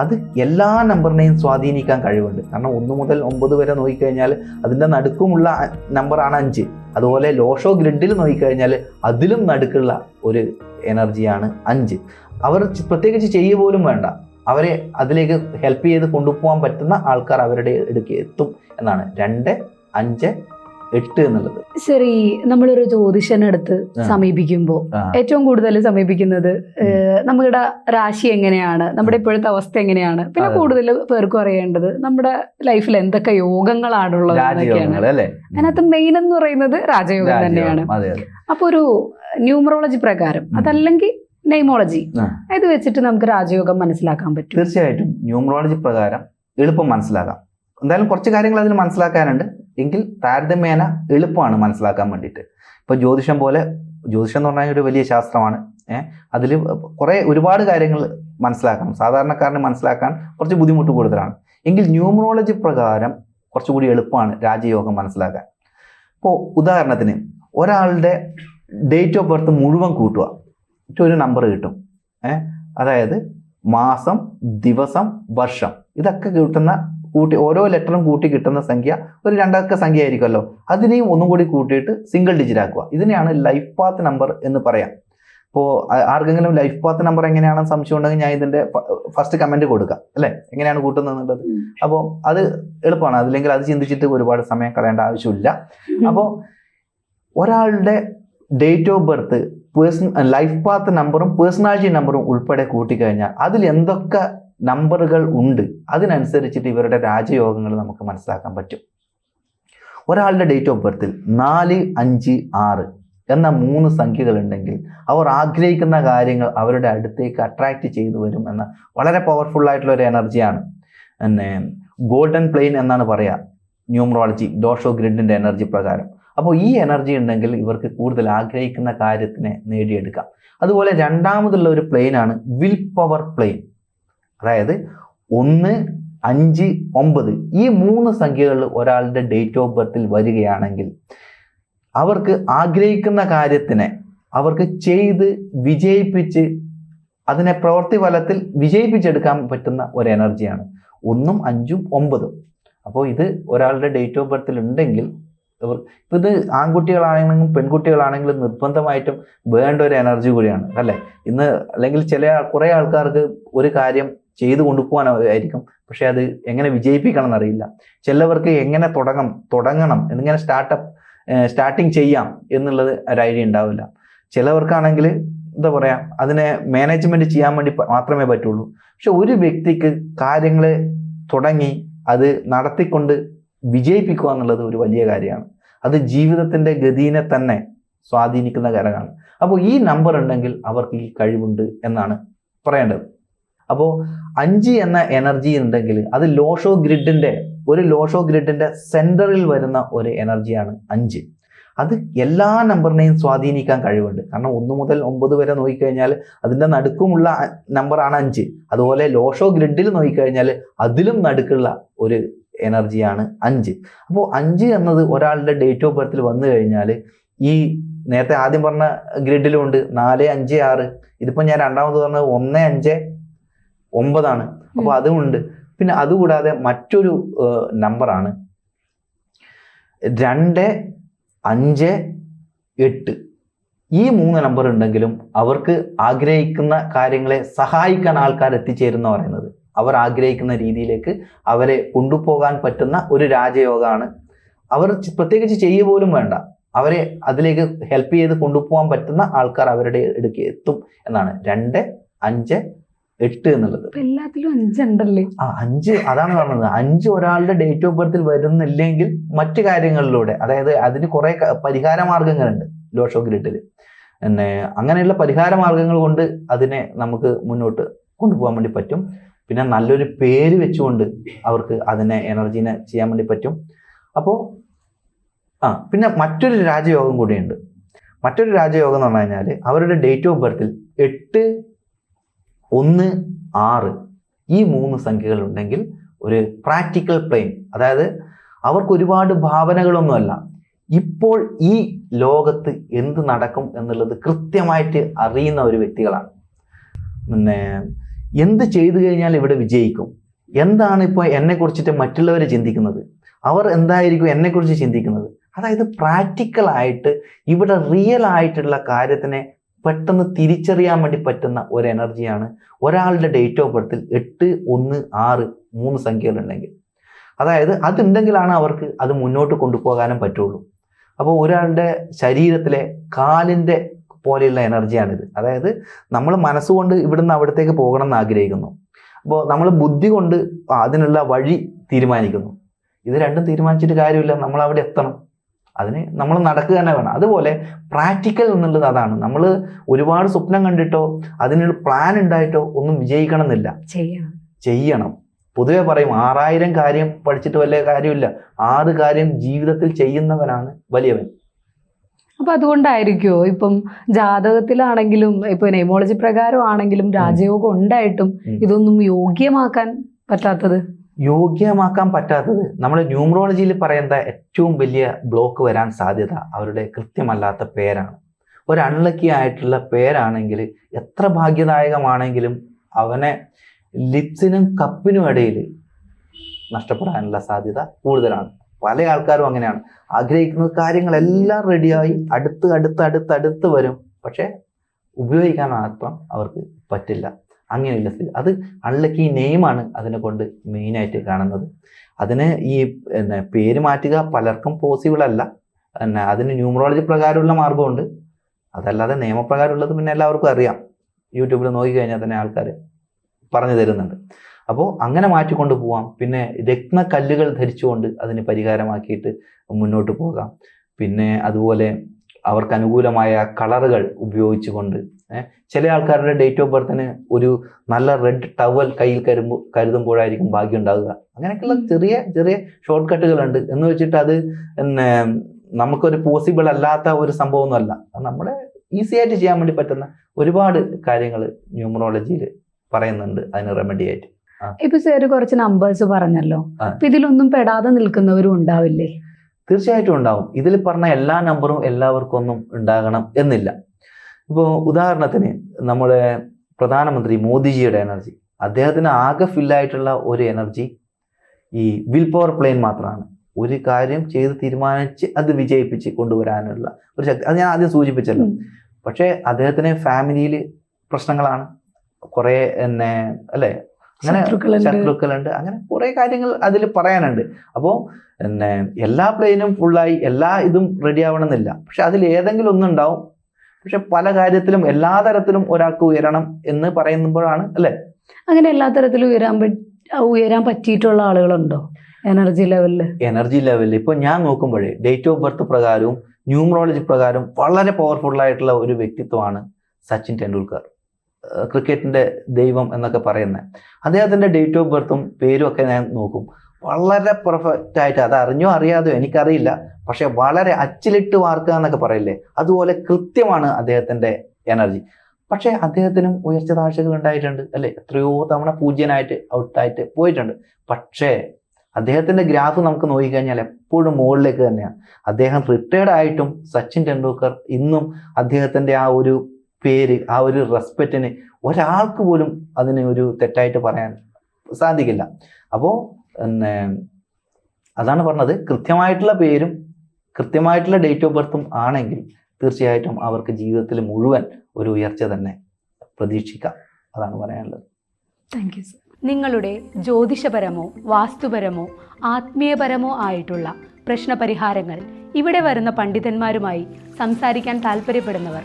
അത് എല്ലാ നമ്പറിനെയും സ്വാധീനിക്കാൻ കഴിവുണ്ട്. കാരണം ഒന്ന് മുതൽ ഒമ്പത് വരെ നോക്കിക്കഴിഞ്ഞാൽ അതിന്റെ നടുക്കുമുള്ള നമ്പറാണ് അഞ്ച്. അതുപോലെ ലോഷോ ഗ്രിഡിൽ നോക്കിക്കഴിഞ്ഞാൽ അതിലും നടുക്കുള്ള ഒരു എനർജിയാണ് അഞ്ച്. അവർ പ്രത്യേകിച്ച് ചെയ്യുക പോലും വേണ്ട. അവരെ അതിലേക്ക് ഹെൽപ്പ് ചെയ്ത് കൊണ്ടുപോകാൻ പറ്റുന്ന ആൾക്കാർ അവരുടെ ഇടയ്ക്ക് എത്തും എന്നാണ്. രണ്ട് അഞ്ച് എട്ട് എന്നുള്ളത്. ശരി നമ്മളൊരു ജ്യോതിഷനടുത്ത്. സമീപിക്കുമ്പോൾ ഏറ്റവും കൂടുതൽ സമീപിക്കുന്നത് നമ്മുടെ രാശി എങ്ങനെയാണ് നമ്മുടെ ഇപ്പോഴത്തെ അവസ്ഥ എങ്ങനെയാണ് പിന്നെ കൂടുതൽ പേർക്കും അറിയേണ്ടത് നമ്മുടെ ലൈഫിൽ എന്തൊക്കെ യോഗങ്ങളാണുള്ളത് അതിനകത്ത് മെയിൻ എന്ന് പറയുന്നത് രാജയോഗം തന്നെയാണ്. അപ്പൊ ഒരു ന്യൂമറോളജി പ്രകാരം അതല്ലെങ്കിൽ നെയ്മോളജി. ഇത് വെച്ചിട്ട് നമുക്ക് രാജയോഗം മനസ്സിലാക്കാൻ പറ്റും. തീർച്ചയായിട്ടും ന്യൂമറോളജി പ്രകാരം എളുപ്പം മനസ്സിലാക്കാം. എന്തായാലും കുറച്ച് കാര്യങ്ങൾ അതിൽ മനസ്സിലാക്കാനുണ്ട്. എങ്കിൽ താരതമ്യേന എളുപ്പമാണ് മനസ്സിലാക്കാൻ വേണ്ടിയിട്ട്. ഇപ്പോൾ ജ്യോതിഷം പോലെ ജ്യോതിഷം എന്ന് പറഞ്ഞാൽ ഒരു വലിയ ശാസ്ത്രമാണ്. ഏഹ് അതിൽ കുറേ ഒരുപാട് കാര്യങ്ങൾ മനസ്സിലാക്കണം. സാധാരണക്കാരന് മനസ്സിലാക്കാൻ കുറച്ച് ബുദ്ധിമുട്ട് കൂടുതലാണ്. എങ്കിൽ ന്യൂമറോളജി പ്രകാരം കുറച്ചുകൂടി എളുപ്പമാണ് രാജയോഗം മനസ്സിലാക്കാൻ. ഇപ്പോൾ ഉദാഹരണത്തിന് ഒരാളുടെ ഡേറ്റ് ഓഫ് ബർത്ത് മുഴുവൻ കൂട്ടുക. ഒരു നമ്പർ കിട്ടും. ഏഹ് അതായത് മാസം ദിവസം വർഷം. ഇതൊക്കെ കിട്ടുന്ന കൂട്ടി ഓരോ ലെറ്ററും കൂട്ടി കിട്ടുന്ന സംഖ്യ ഒരു രണ്ടക്ക സംഖ്യ ആയിരിക്കുമല്ലോ. അതിനെയും ഒന്നും കൂടി കൂട്ടിയിട്ട് സിംഗിൾ ഡിജിറ്റ് ആക്കുക. ഇതിനെയാണ് ലൈഫ് പാത്ത് നമ്പർ എന്ന് പറയാം. ഇപ്പോൾ ആർക്കെങ്കിലും ലൈഫ് പാത്ത് നമ്പർ എങ്ങനെയാണെന്ന് സംശയം ഉണ്ടെങ്കിൽ ഞാൻ ഇതിന്റെ ഫസ്റ്റ് കമന്റ് കൊടുക്കാം. അല്ലേ? എങ്ങനെയാണ് കൂട്ടുന്നത് എന്നുള്ളത് അപ്പോൾ അത് എളുപ്പമാണ്. അതില്ലെങ്കിൽ അത് ചിന്തിച്ചിട്ട് ഒരുപാട് സമയം കളയേണ്ട ആവശ്യമില്ല. അപ്പോൾ ഒരാളുടെ date of birth person life path നമ്പറും പേഴ്സണാലിറ്റി നമ്പറും ഉൾപ്പെടെ കൂട്ടിക്കഴിഞ്ഞാൽ അതിൽ എന്തൊക്കെ നമ്പറുകൾ ഉണ്ട്. അതിനനുസരിച്ചിട്ട് ഇവരുടെ രാജയോഗങ്ങൾ നമുക്ക് മനസ്സിലാക്കാൻ പറ്റും. ഒരാളുടെ ഡേറ്റ് ഓഫ് ബർത്തിൽ നാല് അഞ്ച് ആറ് എന്ന മൂന്ന് സംഖ്യകൾ ഉണ്ടെങ്കിൽ അവർ ആഗ്രഹിക്കുന്ന കാര്യങ്ങൾ അവരുടെ അടുത്തേക്ക് അട്രാക്റ്റ് ചെയ്തു വരും എന്ന വളരെ പവർഫുൾ ആയിട്ടുള്ള ഒരു എനർജിയാണ് പിന്നെ ഗോൾഡൻ പ്ലെയിൻ എന്നാണ് പറയുക ന്യൂമറോളജി ഡോഷോ ഗ്രിഡിന്റെ എനർജി പ്രകാരം. അപ്പോൾ ഈ എനർജി ഉണ്ടെങ്കിൽ ഇവർക്ക് കൂടുതൽ ആഗ്രഹിക്കുന്ന കാര്യത്തിനെ നേടിയെടുക്കാം. അതുപോലെ രണ്ടാമതുള്ള ഒരു പ്ലെയിനാണ് വിൽ പവർ പ്ലെയിൻ അതായത് ഒന്ന് അഞ്ച് ഒമ്പത് ഈ മൂന്ന് സംഖ്യകൾ ഒരാളുടെ ഡേറ്റ് ഓഫ് ബർത്തിൽ വരികയാണെങ്കിൽ അവർക്ക് ആഗ്രഹിക്കുന്ന കാര്യത്തിനെ അവർക്ക് ചെയ്ത് വിജയിപ്പിച്ച് അതിനെ പ്രവൃത്തി ഫലത്തിൽ വിജയിപ്പിച്ചെടുക്കാൻ പറ്റുന്ന ഒരു എനർജിയാണ് ഒന്നും അഞ്ചും ഒമ്പതും. അപ്പോൾ ഇത് ഒരാളുടെ ഡേറ്റ് ഓഫ് ബർത്തിൽ ഉണ്ടെങ്കിൽ ഇത് ആൺകുട്ടികളാണെങ്കിലും പെൺകുട്ടികളാണെങ്കിലും നിർബന്ധമായിട്ടും വേണ്ട ഒരു എനർജി കൂടിയാണ് അല്ലേ? ഇന്ന് അല്ലെങ്കിൽ ചില കുറേ ആൾക്കാർക്ക് ഒരു കാര്യം ചെയ്തു കൊണ്ടുപോകാനായിരിക്കും പക്ഷെ അത് എങ്ങനെ വിജയിപ്പിക്കണം എന്നറിയില്ല ചിലവർക്ക് എങ്ങനെ തുടങ്ങം തുടങ്ങണം എന്നിങ്ങനെ സ്റ്റാർട്ടപ്പ് സ്റ്റാർട്ടിങ് ചെയ്യാം എന്നുള്ളത് ഒരു ഐഡിയ ഉണ്ടാവില്ല. ചിലവർക്കാണെങ്കിൽ എന്താ പറയുക അതിനെ മാനേജ്മെന്റ് ചെയ്യാൻ വേണ്ടി മാത്രമേ പറ്റുള്ളൂ. പക്ഷെ ഒരു വ്യക്തിക്ക് കാര്യങ്ങൾ തുടങ്ങി അത് നടത്തിക്കൊണ്ട് വിജയിപ്പിക്കുക എന്നുള്ളത് ഒരു വലിയ കാര്യമാണ്. അത് ജീവിതത്തിന്റെ ഗതിനെ തന്നെ സ്വാധീനിക്കുന്ന ഘടകമാണ് അപ്പോൾ ഈ നമ്പർ ഉണ്ടെങ്കിൽ അവർക്ക് ഈ കഴിവുണ്ട് എന്നാണ് പറയേണ്ടത്. അപ്പോൾ അഞ്ച് എന്ന എനർജി ഉണ്ടെങ്കിൽ അത് ലോഷോ ഗ്രിഡിന്റെ ഒരു ലോഷോ ഗ്രിഡിന്റെ സെന്ററിൽ വരുന്ന ഒരു എനർജിയാണ് അഞ്ച്. അത് എല്ലാ നമ്പറിനെയും സ്വാധീനിക്കാൻ കഴിവുണ്ട്. കാരണം ഒന്ന് മുതൽ ഒമ്പത് വരെ നോക്കിക്കഴിഞ്ഞാൽ അതിന്റെ നടുക്കുമുള്ള നമ്പറാണ് അഞ്ച്. അതുപോലെ ലോഷോ ഗ്രിഡിൽ നോക്കിക്കഴിഞ്ഞാൽ അതിലും നടുക്കുള്ള ഒരു എനർജിയാണ് അഞ്ച്. അപ്പോൾ അഞ്ച് എന്നത് ഒരാളുടെ ഡേറ്റ് ഓഫ് ബർത്തിൽ വന്നു കഴിഞ്ഞാൽ ഈ നേരത്തെ ആദ്യം പറഞ്ഞ ഗ്രിഡിലുണ്ട് നാല് അഞ്ച് ആറ്. ഇതിപ്പോൾ ഞാൻ രണ്ടാമത് പറഞ്ഞത് ഒന്ന് അഞ്ച് ഒമ്പതാണ്. അപ്പോൾ അതുമുണ്ട്. പിന്നെ അതുകൂടാതെ മറ്റൊരു നമ്പറാണ്. രണ്ട് അഞ്ച് എട്ട്. ഈ മൂന്ന് നമ്പർ ഉണ്ടെങ്കിലും അവർക്ക് ആഗ്രഹിക്കുന്ന കാര്യങ്ങളെ സഹായിക്കാൻ ആൾക്കാർ എത്തിച്ചേരുന്ന പറയുന്നത്. അവർ ആഗ്രഹിക്കുന്ന രീതിയിലേക്ക് അവരെ കൊണ്ടുപോകാൻ പറ്റുന്ന ഒരു രാജയോഗമാണ്. അവർ പ്രത്യേകിച്ച് ചെയ്യുക പോലും വേണ്ട. അവരെ അതിലേക്ക് ഹെൽപ്പ് ചെയ്ത് കൊണ്ടുപോകാൻ പറ്റുന്ന ആൾക്കാർ അവരുടെ അടുക്ക് എത്തും എന്നാണ്. രണ്ട് അഞ്ച് എട്ട് എന്നുള്ളത്. എല്ലാത്തിലും അഞ്ചുണ്ടല്ലേ? ആ അഞ്ച് അതാണ് പറഞ്ഞത്. അഞ്ച് ഒരാളുടെ ഡേറ്റ് ഓഫ് ബർത്തിൽ വരുന്നില്ലെങ്കിൽ മറ്റു കാര്യങ്ങളിലൂടെ അതായത് അതിന് കുറെ പരിഹാര മാർഗങ്ങളുണ്ട് ലോഷോ ഗ്രിഡിൽ പിന്നെ അങ്ങനെയുള്ള പരിഹാര മാർഗങ്ങൾ കൊണ്ട് അതിനെ നമുക്ക് മുന്നോട്ട് കൊണ്ടുപോകാൻ വേണ്ടി പറ്റും. പിന്നെ നല്ലൊരു പേര് വെച്ചുകൊണ്ട് അവർക്ക് അതിനെ എനർജീനെ ചെയ്യാൻ വേണ്ടി പറ്റും. അപ്പോൾ ആ പിന്നെ മറ്റൊരു രാജയോഗം കൂടിയുണ്ട്. മറ്റൊരു രാജയോഗം എന്ന് പറഞ്ഞു കഴിഞ്ഞാൽ അവരുടെ ഡേറ്റ് ഓഫ് ബർത്തിൽ എട്ട് ഒന്ന് ആറ്. ഈ മൂന്ന് സംഖ്യകൾ ഉണ്ടെങ്കിൽ ഒരു പ്രാക്ടിക്കൽ പ്ലെയിൻ അതായത് അവർക്ക് ഒരുപാട് ഭാവനകളൊന്നുമല്ല. ഇപ്പോൾ ഈ ലോകത്ത് എന്ത് നടക്കും എന്നുള്ളത് കൃത്യമായിട്ട് അറിയുന്ന ഒരു വ്യക്തികളാണ്. പിന്നെ എന്ത് ചെയ്തു കഴിഞ്ഞാൽ ഇവിടെ വിജയിക്കും? എന്താണ് ഇപ്പോൾ എന്നെ കുറിച്ചിട്ട് മറ്റുള്ളവർ ചിന്തിക്കുന്നത്? അവർ എന്തായിരിക്കും എന്നെക്കുറിച്ച് ചിന്തിക്കുന്നത്? അതായത് പ്രാക്ടിക്കൽ ആയിട്ട് ഇവിടെ റിയൽ ആയിട്ടുള്ള കാര്യത്തിനെ പെട്ടെന്ന് തിരിച്ചറിയാൻ വേണ്ടി പറ്റുന്ന ഒരു എനർജിയാണ് ഒരാളുടെ ഡേറ്റ് ഓഫ് ബർത്തിൽ എട്ട് ഒന്ന് ആറ് മൂന്ന് സംഖ്യകളുണ്ടെങ്കിൽ. അതായത് അതുണ്ടെങ്കിലാണ് അവർക്ക് അത് മുന്നോട്ട് കൊണ്ടുപോകാനും പറ്റുള്ളൂ. അപ്പോൾ ഒരാളുടെ ശരീരത്തിലെ കാലിന്റെ പോലെയുള്ള എനർജിയാണിത് അതായത് നമ്മൾ മനസ്സുകൊണ്ട് ഇവിടുന്ന് അവിടത്തേക്ക് പോകണം എന്ന് ആഗ്രഹിക്കുന്നു. അപ്പോൾ നമ്മൾ ബുദ്ധി കൊണ്ട് അതിനുള്ള വഴി തീരുമാനിക്കുന്നു. ഇത് രണ്ടും തീരുമാനിച്ചിട്ട് കാര്യമില്ല. നമ്മൾ അവിടെ എത്തണം. അതിന് നമ്മൾ നടക്കുക തന്നെ വേണം. അതുപോലെ പ്രാക്ടിക്കൽ എന്നുള്ളത് അതാണ്. നമ്മൾ ഒരുപാട് സ്വപ്നം കണ്ടിട്ടോ അതിനൊരു പ്ലാൻ ഉണ്ടായിട്ടോ ഒന്നും വിജയിക്കണം എന്നില്ല ചെയ്യണം. ചെയ്യണം പൊതുവെ പറയും ആറായിരം കാര്യം പഠിച്ചിട്ട് വലിയ കാര്യമില്ല. ആറ് കാര്യം ജീവിതത്തിൽ ചെയ്യുന്നവനാണ് വലിയവൻ. അപ്പൊ അതുകൊണ്ടായിരിക്കുമോ ഇപ്പം ജാതകത്തിലാണെങ്കിലും ഇപ്പൊ നെയ്മോളജി പ്രകാരം ആണെങ്കിലും രാജയോഗം ഉണ്ടായിട്ടും ഇതൊന്നും യോഗ്യമാക്കാൻ പറ്റാത്തത്? യോഗ്യമാക്കാൻ പറ്റാത്തത്. നമ്മൾ ന്യൂമറോളജിയിൽ പറയുന്ന ഏറ്റവും വലിയ ബ്ലോക്ക് വരാൻ സാധ്യത അവരുടെ കൃത്യമല്ലാത്ത പേരാണ്. ഒരു അൺലക്കി ആയിട്ടുള്ള പേരാണെങ്കിൽ എത്ര ഭാഗ്യദായകമാണെങ്കിലും അവനെ ലിപ്സിനും കപ്പിനും ഇടയിൽ നഷ്ടപ്പെടാനുള്ള സാധ്യത കൂടുതലാണ്. പല ആൾക്കാരും അങ്ങനെയാണ്. ആഗ്രഹിക്കുന്ന കാര്യങ്ങളെല്ലാം റെഡിയായി അടുത്ത് അടുത്ത് അടുത്ത് അടുത്ത് വരും. പക്ഷേ ഉപയോഗിക്കാൻ മാത്രം അവർക്ക് പറ്റില്ല. അങ്ങനെയുള്ള സ്ഥിതി. അത് അൺലക്കി നെയിമാണ് അതിനെ കൊണ്ട് മെയിനായിട്ട് കാണുന്നത്. അതിന് ഈ പിന്നെ പേര് മാറ്റുക പലർക്കും പോസിബിൾ അല്ല. പിന്നെ അതിന് ന്യൂമറോളജി പ്രകാരമുള്ള മാർഗമുണ്ട് അതല്ലാതെ നിയമപ്രകാരമുള്ളത് പിന്നെ എല്ലാവർക്കും അറിയാം. യൂട്യൂബിൽ നോക്കി കഴിഞ്ഞാൽ തന്നെ ആൾക്കാർ പറഞ്ഞു തരുന്നുണ്ട്. അപ്പോൾ അങ്ങനെ മാറ്റിക്കൊണ്ട് പോവാം. പിന്നെ രത്നക്കല്ലുകൾ ധരിച്ചുകൊണ്ട് അതിന് പരിഹാരമാക്കിയിട്ട് മുന്നോട്ട് പോകാം. പിന്നെ അതുപോലെ അവർക്ക് അനുകൂലമായ കളറുകൾ ഉപയോഗിച്ചുകൊണ്ട് ചില ആൾക്കാരുടെ ഡേറ്റ് ഓഫ് ബർത്തിന് ഒരു നല്ല റെഡ് ടവൽ കയ്യിൽ കരുമ്പോ കരുതുമ്പോഴായിരിക്കും ഭാഗ്യം ഉണ്ടാവുക. അങ്ങനെയൊക്കെയുള്ള ചെറിയ ചെറിയ ഷോർട്ട് കട്ടുകളുണ്ട് എന്ന് വെച്ചിട്ട് അത് പിന്നെ നമുക്കൊരു പോസിബിൾ അല്ലാത്ത ഒരു സംഭവമൊന്നുമല്ല. നമ്മുടെ ഈസി ആയിട്ട് ചെയ്യാൻ വേണ്ടി പറ്റുന്ന ഒരുപാട് കാര്യങ്ങൾ ന്യൂമറോളജിയിൽ പറയുന്നുണ്ട് അതിന് റെമഡി ആയിട്ട്. ഇപ്പൊ സാർ കുറച്ച് നമ്പേഴ്സ് പറഞ്ഞല്ലോ. അപ്പൊ ഇതിലൊന്നും പെടാതെ നിൽക്കുന്നവരും ഉണ്ടാവില്ലേ? തീർച്ചയായിട്ടും ഉണ്ടാവും. ഇതിൽ പറഞ്ഞ എല്ലാ നമ്പറും എല്ലാവർക്കും ഒന്നും ഉണ്ടാകണം എന്നില്ല. ഇപ്പോൾ ഉദാഹരണത്തിന് നമ്മുടെ പ്രധാനമന്ത്രി മോദിജിയുടെ എനർജി. അദ്ദേഹത്തിന് ആകെ ഫില്ലായിട്ടുള്ള ഒരു എനർജി ഈ വിൽ പവർ പ്ലെയിൻ മാത്രമാണ്. ഒരു കാര്യം ചെയ്ത് തീരുമാനിച്ച് അത് വിജയിപ്പിച്ച് കൊണ്ടുവരാനുള്ള ഒരു ശക്തി. അത് ഞാൻ ആദ്യം സൂചിപ്പിച്ചല്ലോ. പക്ഷേ അദ്ദേഹത്തിന് ഫാമിലിയിൽ പ്രശ്നങ്ങളാണ്. കുറേ എന്നെ അല്ലേ? അങ്ങനെ ശത്രുക്കളുണ്ട്. അങ്ങനെ കുറേ കാര്യങ്ങൾ അതിൽ പറയാനുണ്ട്. അപ്പോൾ എന്നെ എല്ലാ പ്ലെയിനും ഫുള്ളായി എല്ലാ ഇതും റെഡി ആവണമെന്നില്ല. പക്ഷെ അതിൽ ഏതെങ്കിലും ഒന്നുണ്ടാവും പക്ഷെ പല കാര്യത്തിലും എല്ലാ തരത്തിലും ഒരാൾക്ക് ഉയരണം എന്ന് പറയുമ്പോഴാണ് അല്ലെ? അങ്ങനെ എല്ലാ തരത്തിലും ഉയരാൻ ഉയരാൻ പറ്റിയിട്ടുള്ള ആളുകളുണ്ടോ എനർജി ലെവലിൽ? എനർജി ലെവലിൽ ഇപ്പൊ ഞാൻ നോക്കുമ്പോഴേ ഡേറ്റ് ഓഫ് ബർത്ത് പ്രകാരവും ന്യൂമറോളജി പ്രകാരം വളരെ പവർഫുൾ ആയിട്ടുള്ള ഒരു വ്യക്തിത്വമാണ് സച്ചിൻ ടെണ്ടുൽക്കർ. ക്രിക്കറ്റിന്റെ ദൈവം എന്നൊക്കെ പറയുന്നത് അദ്ദേഹത്തിന്റെ ഡേറ്റ് ഓഫ് ബർത്തും പേരും ഒക്കെ ഞാൻ നോക്കും. വളരെ പെർഫെക്റ്റ് ആയിട്ട് അത് അറിഞ്ഞോ അറിയാതെയോ എനിക്കറിയില്ല. പക്ഷെ വളരെ അച്ചിലിട്ട് വാർക്കുക എന്നൊക്കെ പറയില്ലേ? അതുപോലെ കൃത്യമാണ് അദ്ദേഹത്തിന്റെ എനർജി പക്ഷേ അദ്ദേഹത്തിനും ഉയർച്ച താഴ്ചകൾ ഉണ്ടായിട്ടുണ്ട് അല്ലെ? എത്രയോ തവണ പൂജ്യനായിട്ട് ഔട്ടായിട്ട് പോയിട്ടുണ്ട്. പക്ഷേ അദ്ദേഹത്തിന്റെ ഗ്രാഫ് നമുക്ക് നോക്കിക്കഴിഞ്ഞാൽ എപ്പോഴും മുകളിലേക്ക് തന്നെയാണ്. അദ്ദേഹം റിട്ടയർഡ് ആയിട്ടും സച്ചിൻ ടെണ്ടുൽക്കർ ഇന്നും അദ്ദേഹത്തിന്റെ ആ ഒരു പേര് ആ ഒരു റെസ്പെക്റ്റിന് ഒരാൾക്ക് പോലും അതിനെ ഒരു തെറ്റായിട്ട് പറയാൻ സാധിക്കില്ല. അപ്പോൾ പിന്നെ അതാണ് പറഞ്ഞത്. കൃത്യമായിട്ടുള്ള പേരും കൃത്യമായിട്ടുള്ള ഡേറ്റ് ഓഫ് ബർത്തും ആണെങ്കിൽ തീർച്ചയായിട്ടും അവർക്ക് ജീവിതത്തിൽ മുഴുവൻ ഒരു ഉയർച്ച തന്നെ പ്രതീക്ഷിക്കാം. അതാണ് പറയാനുള്ളത്. താങ്ക് യു സർ നിങ്ങളുടെ ജ്യോതിഷപരമോ വാസ്തുപരമോ ആത്മീയപരമോ ആയിട്ടുള്ള പ്രശ്നപരിഹാരങ്ങൾ ഇവിടെ വരുന്ന പണ്ഡിതന്മാരുമായി സംസാരിക്കാൻ താല്പര്യപ്പെടുന്നവർ